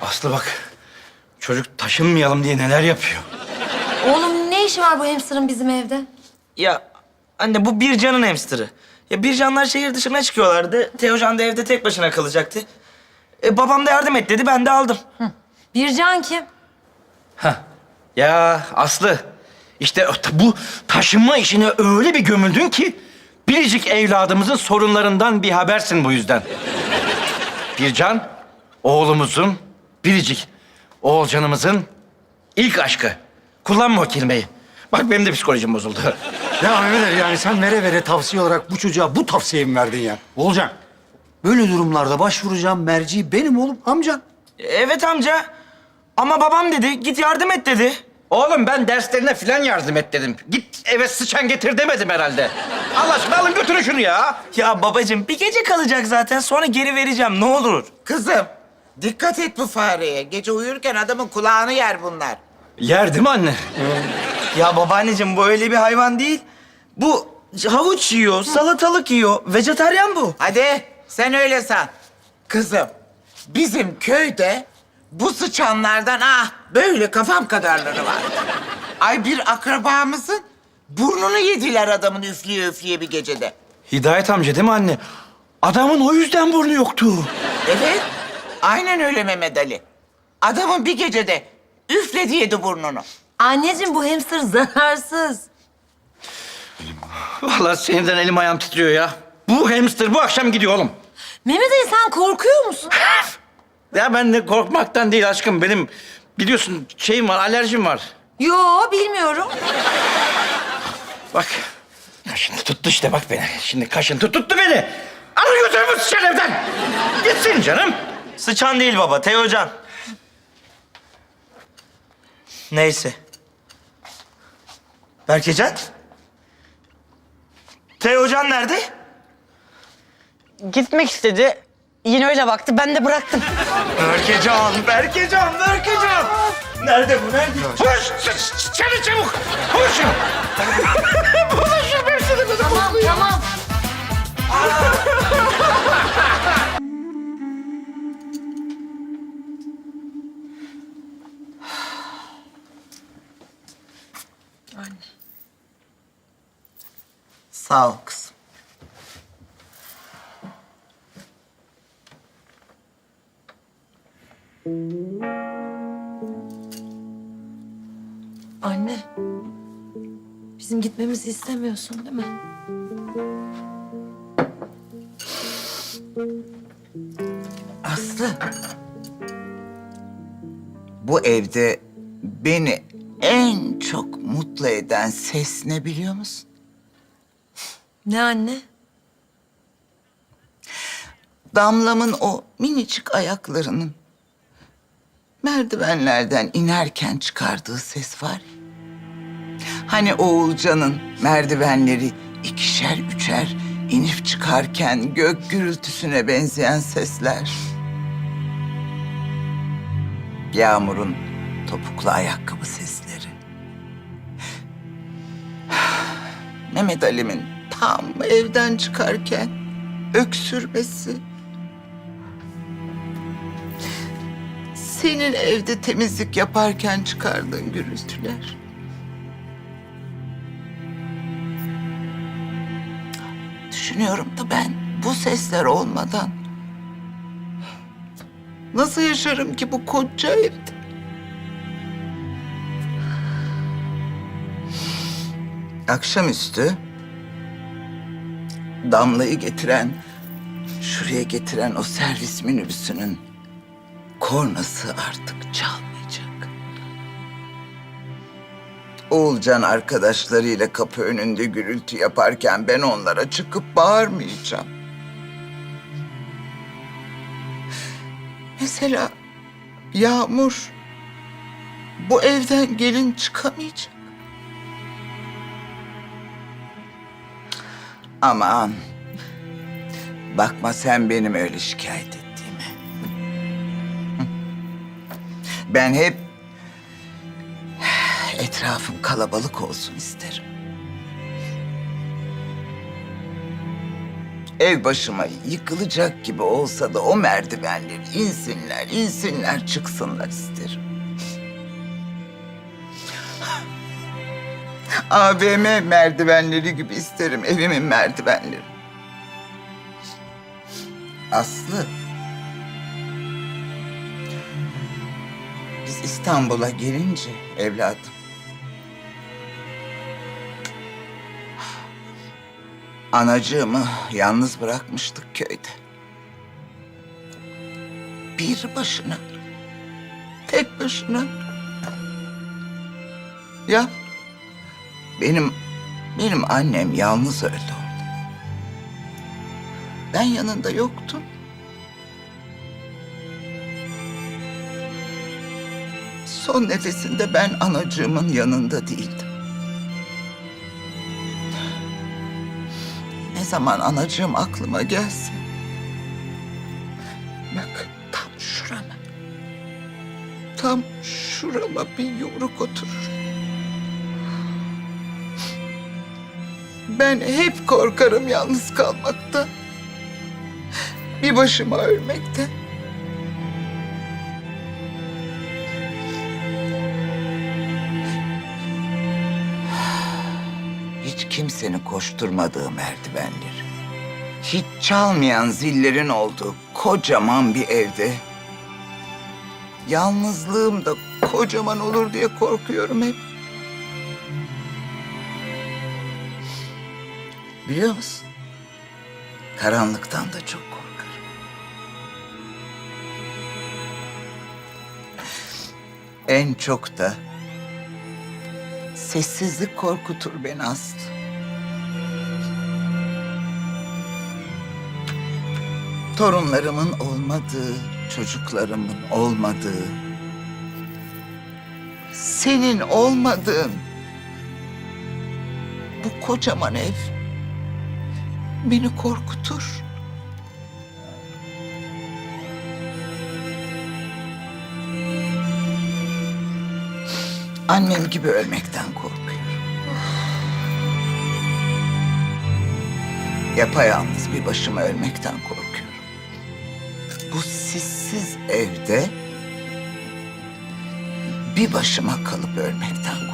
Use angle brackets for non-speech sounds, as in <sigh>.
Aslı bak. Çocuk taşınmayalım diye neler yapıyor. Oğlum ne işi var bu hamsterın bizim evde? Ya anne bu Bircan'ın hamsterı. Ya Bircanlar şehir dışına çıkıyorlardı. Teocan da evde tek başına kalacaktı. E, babam da yardım et dedi, ben de aldım. Bircan kim? Hah. Ya Aslı. işte bu taşınma işine öyle bir gömüldün ki... ...biricik evladımızın sorunlarından bir habersin bu yüzden. Bircan, oğlumuzun, biricik oğulcanımızın ilk aşkı. Kullanma o kelimeyi. Bak benim de psikolojim bozuldu. <laughs> Ya Mehmet Ali yani sen vere vere tavsiye olarak bu çocuğa bu tavsiyeyi mi verdin ya? Olcan. Böyle durumlarda başvuracağım merci benim oğlum amcan. Evet amca. Ama babam dedi, git yardım et dedi. Oğlum ben derslerine filan yardım et dedim. Git eve sıçan getir demedim herhalde. Allah aşkına alın götürün şunu ya. Ya babacığım bir gece kalacak zaten sonra geri vereceğim ne olur. Kızım, dikkat et bu fareye. Gece uyurken adamın kulağını yer bunlar. Yer değil mi anne? Ya babaanneciğim bu öyle bir hayvan değil. Bu havuç yiyor, salatalık yiyor. Vejetaryen bu. Hadi sen öyle san. Kızım, bizim köyde bu sıçanlardan ah böyle kafam kadarları var. Ay bir akrabamızın burnunu yediler adamın üfleye üfleye bir gecede. Hidayet amca değil mi anne? Adamın o yüzden burnu yoktu. Evet, aynen öyle Mehmet Ali. Adamın bir gecede üfledi yedi burnunu. Anneciğim bu hamster zararsız. Vallahi sinirden elim ayağım titriyor ya. Bu hamster bu akşam gidiyor oğlum. Mehmet Ali sen korkuyor musun? Ya ben de korkmaktan değil aşkım. Benim biliyorsun şeyim var, alerjim var. Yo bilmiyorum. Bak. Kaşıntı tuttu işte bak beni. Şimdi kaşıntı tuttu beni. Alın götürün bu evden. Gitsin canım. Sıçan değil baba, Teocan. Neyse. Berkecan? Teocan nerede? Gitmek istedi. Yine öyle baktı. Ben de bıraktım. Berkecan, Berkecan, Berkecan. Nerede bu, nerede? Koş, çabuk çabuk. Koşun. <laughs> Tamam tamam. <laughs> Sağ ol kızım. Anne. Bizim gitmemizi istemiyorsun değil mi? Aslı. Bu evde beni en çok mutlu eden ses ne biliyor musun? Ne anne? Damlamın o minicik ayaklarının merdivenlerden inerken çıkardığı ses var ya. Hani Oğulcan'ın merdivenleri ikişer üçer inip çıkarken gök gürültüsüne benzeyen sesler. Yağmur'un topuklu ayakkabı sesleri. Mehmet Ali'min tam evden çıkarken öksürmesi. Senin evde temizlik yaparken çıkardığın gürültüler. Düşünüyorum da ben bu sesler olmadan nasıl yaşarım ki bu koca evde? Akşamüstü Damla'yı getiren, şuraya getiren o servis minibüsünün kornası artık çalmayacak. Oğulcan arkadaşlarıyla kapı önünde gürültü yaparken ben onlara çıkıp bağırmayacağım. Mesela Yağmur bu evden gelin çıkamayacak. Aman. Bakma sen benim öyle şikayet ettiğime. Ben hep etrafım kalabalık olsun isterim. Ev başıma yıkılacak gibi olsa da o merdivenleri insinler, insinler, çıksınlar isterim. AVM merdivenleri gibi isterim evimin merdivenleri. Aslı. Biz İstanbul'a gelince evladım. Anacığımı yalnız bırakmıştık köyde. Bir başına. Tek başına. Ya benim benim annem yalnız öldü orada. Ben yanında yoktum. Son nefesinde ben anacığımın yanında değildim. Ne zaman anacığım aklıma gelse... Bak tam şurama. Tam şurama bir yumruk oturur. Ben hep korkarım yalnız kalmaktan. Bir başıma ölmekten. Hiç kimsenin koşturmadığı merdivenleri, hiç çalmayan zillerin olduğu kocaman bir evde yalnızlığım da kocaman olur diye korkuyorum hep. Biliyor musun? Karanlıktan da çok korkarım. En çok da sessizlik korkutur beni Aslı. Torunlarımın olmadığı, çocuklarımın olmadığı, senin olmadığın bu kocaman ev beni korkutur. Annem gibi ölmekten korkuyorum. Yapayalnız bir başıma ölmekten korkuyorum. Bu sessiz evde bir başıma kalıp ölmekten.